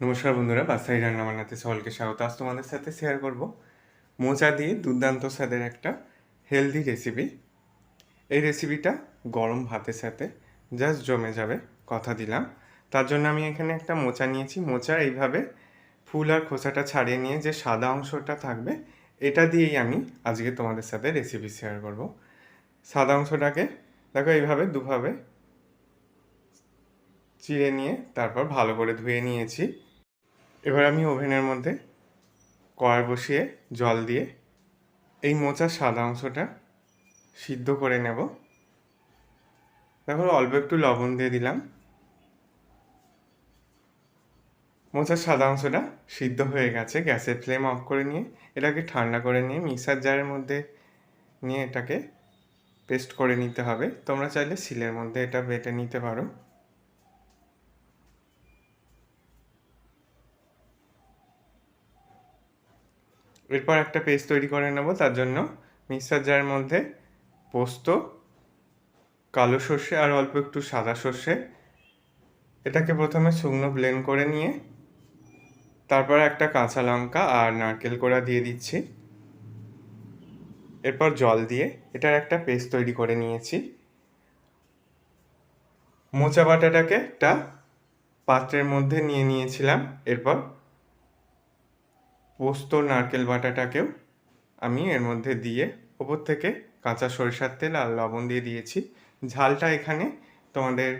নমস্কার বন্ধুরা বাসাই রান্না বান্নাতে সকলকে স্বাগত। আজ তোমাদের সাথে শেয়ার করব মোচা দিয়ে দুর্দান্ত স্বাদের একটা হেলদি রেসিপি এই রেসিপিটা গরম ভাতের সাথে জাস্ট জমে যাবে, কথা দিলাম। তার জন্য আমি এখানে একটা মোচা নিয়েছি। মোচা এইভাবে ফুল আর খোসাটা ছাড়িয়ে নিয়ে যে সাদা অংশটা থাকবে, এটা দিয়েই আমি আজকে তোমাদের সাথে রেসিপি শেয়ার করব। সাদা অংশটাকে দেখো এইভাবে দুভাবে চিড়ে নিয়ে তারপর ভালো করে ধুয়ে নিয়েছি। এবার আমি ওভেনের মধ্যে কড়াই বসিয়ে জল দিয়ে এই মোচার সাদা অংশটা সিদ্ধ করে নেব। তারপর অল্প একটু লবণ দিয়ে দিলাম। মোচার সাদা অংশটা সিদ্ধ হয়ে গেছে, গ্যাসের ফ্লেম অফ করে নিয়ে এটাকে ঠান্ডা করে নিয়ে মিক্সার জারের মধ্যে নিয়ে এটাকে পেস্ট করে নিতে হবে। তোমরা চাইলে সিলের মধ্যে এটা বেটে নিতে পারো। এরপর একটা পেস্ট তৈরি করে নেব, তার জন্য মিক্সার জারের মধ্যে পোস্ত, কালো সর্ষে আর অল্প একটু সাদা সর্ষে। এটাকে প্রথমে শুকনো ব্লেন্ড করে নিয়ে, তারপর একটা কাঁচা লঙ্কা আর নারকেল কোড়া দিয়ে দিচ্ছি। এরপর জল দিয়ে এটার একটা পেস্ট তৈরি করে নিয়েছি। মোচা বাটাটাকে একটা পাত্রের মধ্যে নিয়ে নিয়েছিলাম, এরপর পোস্ত, নারকেল বাটাটাকেও আমি এর মধ্যে দিয়ে ওপর থেকে কাঁচা সরিষার তেল আর লবণ দিয়ে দিয়েছি। ঝালটা এখানে তোমাদের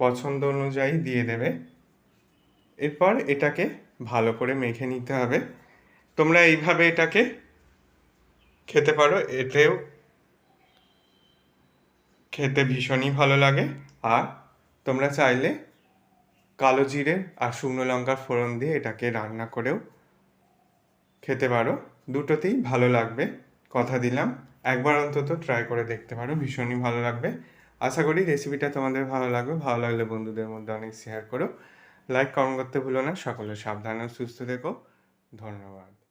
পছন্দ অনুযায়ী দিয়ে দেবে। এরপর এটাকে ভালো করে মেখে নিতে হবে। তোমরা এইভাবে এটাকে খেতে পারো, এতেও খেতে ভীষণই ভালো লাগে। আর তোমরা চাইলে কালো জিরে আর শুকনো লঙ্কার ফোড়ন দিয়ে এটাকে রান্না করেও খেতে পারো। দুটোতেই ভালো লাগবে। কথা দিলাম। একবার অন্তত ট্রাই করে দেখতে পারো। ভীষণই ভালো লাগবে। আশা করি রেসিপিটা তোমাদের ভালো লাগবে। ভালো লাগলে বন্ধুদের মধ্যে অনেক শেয়ার করো। লাইক কমেন্ট করতে ভুলো না। সকলে সাবধানে সুস্থ থেকো। ধন্যবাদ।